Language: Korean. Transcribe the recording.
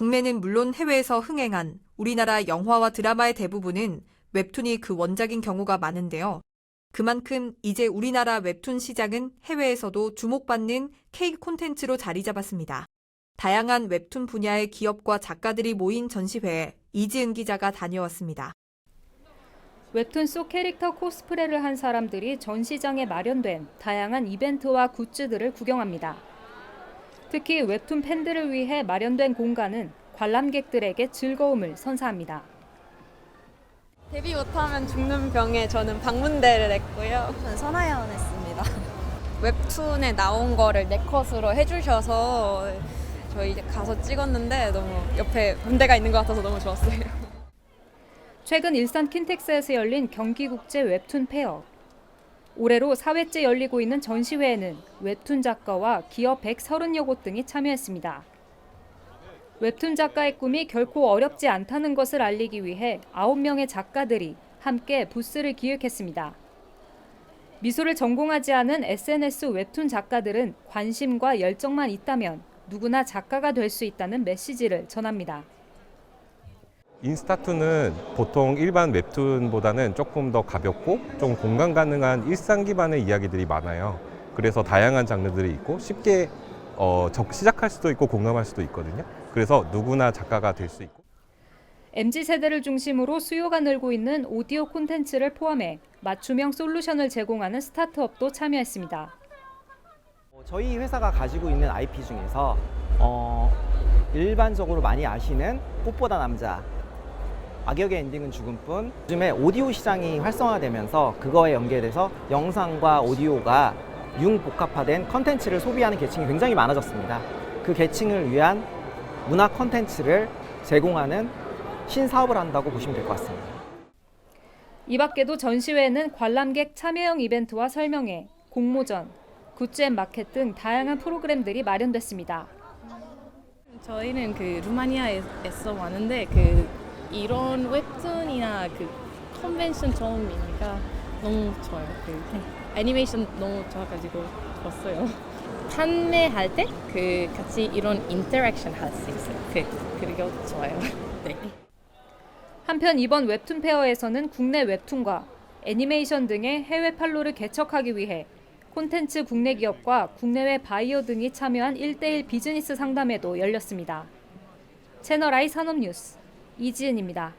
국내는 물론 해외에서 흥행한 우리나라 영화와 드라마의 대부분은 웹툰이 그 원작인 경우가 많은데요. 그만큼 이제 우리나라 웹툰 시장은 해외에서도 주목받는 K 콘텐츠로 자리 잡았습니다. 다양한 웹툰 분야의 기업과 작가들이 모인 전시회에 이지은 기자가 다녀왔습니다. 웹툰 속 캐릭터 코스프레를 한 사람들이 전시장에 마련된 다양한 이벤트와 굿즈들을 구경합니다. 특히 웹툰 팬들을 위해 마련된 공간은 관람객들에게 즐거움을 선사합니다. 데뷔 못하면 죽는 병에 저는 방문대를 했고요. 저는 선하연 했습니다. 웹툰에 나온 거를 네컷으로 해주셔서 저희 이제 가서 찍었는데 너무 옆에 군대가 있는 것 같아서 너무 좋았어요. 최근 일산 킨텍스에서 열린 경기국제 웹툰 페어. 올해로 4회째 열리고 있는 전시회에는 웹툰 작가와 기업 130여 곳 등이 참여했습니다. 웹툰 작가의 꿈이 결코 어렵지 않다는 것을 알리기 위해 9명의 작가들이 함께 부스를 기획했습니다. 미술을 전공하지 않은 SNS 웹툰 작가들은 관심과 열정만 있다면 누구나 작가가 될 수 있다는 메시지를 전합니다. 인스타툰은 보통 일반 웹툰보다는 조금 더 가볍고 좀 공감 가능한 일상 기반의 이야기들이 많아요. 그래서 다양한 장르들이 있고 쉽게 어, 적- 시작할 수도 있고 공감할 수도 있거든요. 그래서 누구나 작가가 될 수 있고. MZ 세대를 중심으로 수요가 늘고 있는 오디오 콘텐츠를 포함해 맞춤형 솔루션을 제공하는 스타트업도 참여했습니다. 어, 저희 회사가 가지고 있는 IP 중에서 어, 일반적으로 많이 아시는 꽃보다 남자 악역의 엔딩은 죽음뿐 요즘에 오디오 시장이 활성화되면서 그거에 연계돼서 영상과 오디오가 융복합화된 컨텐츠를 소비하는 계층이 굉장히 많아졌습니다. 그 계층을 위한 문화 컨텐츠를 제공하는 신사업을 한다고 보시면 될 것 같습니다. 이 밖에도 전시회에는 관람객 참여형 이벤트와 설명회, 공모전, 굿즈 앤 마켓 등 다양한 프로그램들이 마련됐습니다. 저희는 그 루마니아에서 왔는데 그 이런 웹툰이나 그 컨벤션 처음이니까 너무 좋아요. 그 애니메이션 너무 좋아가지고 왔어요. 판매할 때 그 같이 이런 인터랙션 할 수 있어요. 그 그리고 좋아요. 네. 한편 이번 웹툰 페어에서는 국내 웹툰과 애니메이션 등의 해외 판로를 개척하기 위해 콘텐츠 국내 기업과 국내외 바이어 등이 참여한 1대1 비즈니스 상담회도 열렸습니다. 채널 I 산업 뉴스 이지은입니다.